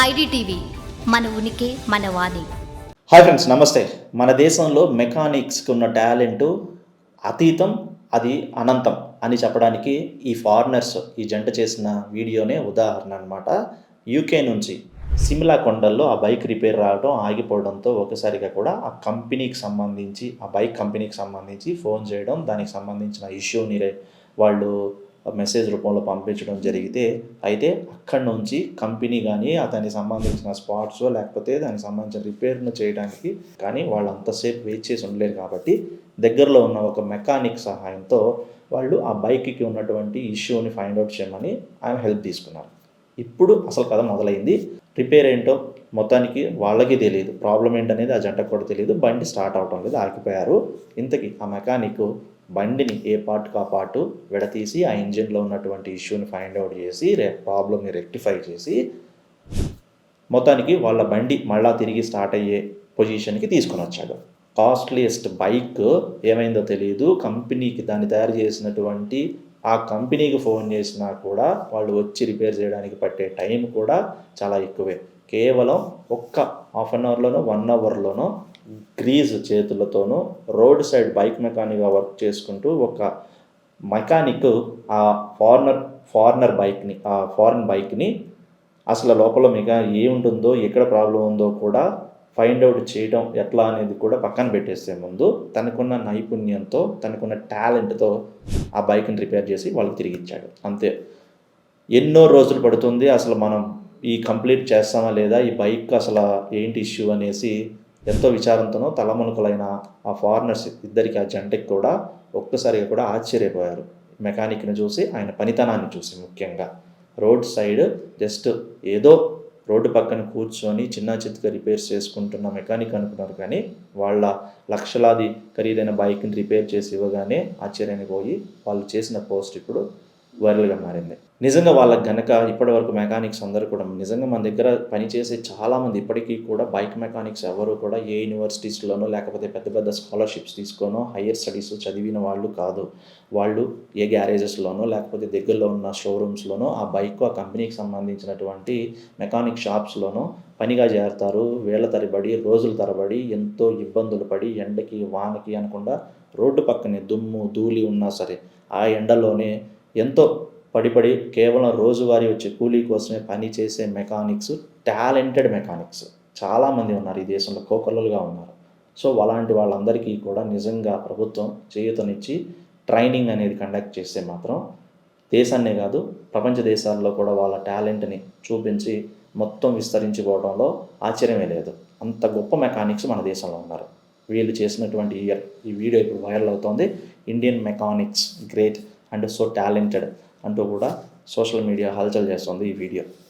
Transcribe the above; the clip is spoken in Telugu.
ఐడిటీవీ మన ఉనికి మన వాణి. హాయ్ ఫ్రెండ్స్ నమస్తే. మన దేశంలో మెకానిక్స్కి ఉన్న టాలెంట్ అతీతం అది అనంతం అని చెప్పడానికి ఈ ఫారినర్స్ ఈ జంట చేసిన వీడియోనే ఉదాహరణ అనమాట యూకే నుంచి సిమ్లా కొండల్లో ఆ బైక్ రిపేర్ రావడం ఆగిపోవడంతో ఒకసారిగా కూడా ఆ కంపెనీకి సంబంధించి ఆ బైక్ కంపెనీకి సంబంధించి ఫోన్ చేయడం దానికి సంబంధించిన ఇష్యూని వాళ్ళు మెసేజ్ రూపంలో పంపించడం జరిగితే అయితే అక్కడి నుంచి కంపెనీ కానీ అతనికి సంబంధించిన స్పాట్స్ లేకపోతే దానికి సంబంధించిన రిపేర్ను చేయడానికి కానీ వాళ్ళు అంతసేపు వెయిట్ చేసి ఉండలేరు కాబట్టి దగ్గరలో ఉన్న ఒక మెకానిక్ సహాయంతో వాళ్ళు ఆ బైక్కి ఉన్నటువంటి ఇష్యూని ఫైండ్ అవుట్ చేయమని ఆయన హెల్ప్ తీసుకున్నారు. ఇప్పుడు అసలు కథ మొదలైంది. రిపేర్ ఏంటో మొత్తానికి వాళ్ళకి తెలియదు ప్రాబ్లం ఏంటనేది ఆ జంటకు కూడా తెలియదు బండి స్టార్ట్ అవటం లేదు. ఆగిపోయారు. ఇంతకీ ఆ మెకానిక్ బండిని ఏ పార్ట్ ఆ పార్టు విడతీసి ఆ ఇంజిన్లో ఉన్నటువంటి ఇష్యూని ఫైండ్ అవుట్ చేసి రే ప్రాబ్లమ్ని రెక్టిఫై చేసి మొత్తానికి వాళ్ళ బండి మళ్ళా తిరిగి స్టార్ట్ అయ్యే పొజిషన్కి తీసుకొని వచ్చాడు. కాస్ట్లీయెస్ట్ బైక్ ఏమైందో తెలియదు కంపెనీకి దాన్ని తయారు చేసినటువంటి ఆ కంపెనీకి ఫోన్ చేసినా కూడా వాళ్ళు వచ్చి రిపేర్ చేయడానికి పట్టే టైం కూడా చాలా ఎక్కువే. కేవలం ఒక్క హాఫ్ అన్ అవర్లోనో వన్ అవర్లోనో గ్రీజ్ చేతులతోనూ రోడ్ సైడ్ బైక్ మెకానిక్గా వర్క్ చేసుకుంటూ ఒక మెకానిక్ ఆ ఫారినర్ ఫారినర్ బైక్ని ఆ ఫారిన్ బైక్ని అసలు లోపల మీకు ఏముంటుందో ఎక్కడ ప్రాబ్లం ఉందో కూడా ఫైండ్ అవుట్ చేయడం ఎట్లా అనేది కూడా పక్కన పెట్టేసే ముందు తనకున్న నైపుణ్యంతో తనకున్న టాలెంట్తో ఆ బైక్ని రిపేర్ చేసి వాళ్ళకి తిరిగి ఇచ్చాడు అంతే. ఎన్నో రోజులు పడుతుంది అసలు మనం ఈ కంప్లీట్ చేస్తామా లేదా? ఈ బైక్ అసలు ఏంటి ఇష్యూ అనేసి ఎంతో విచారంతోనో తలమునకలైన ఆ ఫారినర్స్ ఇద్దరికి ఆ జంటకి కూడా ఒక్కసారిగా కూడా ఆశ్చర్యపోయారు. మెకానిక్ని చూసి ఆయన పనితనాన్ని చూసి ముఖ్యంగా. రోడ్ సైడ్ జస్ట్ ఏదో రోడ్డు పక్కన కూర్చొని చిన్న చిత్తుగా రిపేర్స్ చేసుకుంటున్న మెకానిక్ అనుకున్నారు కానీ వాళ్ళ లక్షలాది ఖరీదైన బైక్ని రిపేర్ చేసి ఇవ్వగానే ఆశ్చర్యానికి పోయి వాళ్ళు చేసిన పోస్ట్ ఇప్పుడు వైరల్గా మారింది. నిజంగా వాళ్ళకి గనక ఇప్పటివరకు మెకానిక్స్ అందరూ కూడా నిజంగా మన దగ్గర పనిచేసే చాలామంది ఇప్పటికీ కూడా బైక్ మెకానిక్స్ ఎవరు కూడా ఏ యూనివర్సిటీస్లోనో లేకపోతే పెద్ద పెద్ద స్కాలర్షిప్స్ తీసుకోనో హయ్యర్ స్టడీస్ చదివిన వాళ్ళు కాదు. వాళ్ళు ఏ గ్యారేజెస్లోనో లేకపోతే దగ్గరలో ఉన్న షోరూమ్స్లోనో ఆ బైక్ ఆ కంపెనీకి సంబంధించినటువంటి మెకానిక్ షాప్స్లోనో పనిగా చేరుతారు. వేళ్ళ తరబడి రోజుల తరబడి ఎంతో ఇబ్బందులు పడి ఎండకి వానకి అనకుండా రోడ్డు పక్కనే దుమ్ము ధూళి ఉన్నా సరే ఆ ఎండలోనే ఎంతో పడిపడి కేవలం రోజువారీ వచ్చే కూలీ కోసమే పని చేసే మెకానిక్స్ టాలెంటెడ్ మెకానిక్స్. చాలామంది ఉన్నారు ఈ దేశంలో కోకొల్లలుగా ఉన్నారు. సో అలాంటి వాళ్ళందరికీ కూడా నిజంగా ప్రభుత్వం చేయూతనిచ్చి ట్రైనింగ్ అనేది కండక్ట్ చేస్తే మాత్రం దేశాన్నే కాదు ప్రపంచ దేశాల్లో కూడా వాళ్ళ టాలెంట్ని చూపించి మొత్తం విస్తరించిపోవడంలో ఆశ్చర్యమే లేదు. అంత గొప్ప మెకానిక్స్ మన దేశంలో ఉన్నారు. వీళ్ళు చేసినటువంటి ఇయర్ ఈ వీడియో ఇప్పుడు వైరల్ అవుతోంది. Indian mechanics great and so talented అంటూ కూడా సోషల్ మీడియా హల్చల్ చేస్తుంది ఈ వీడియో.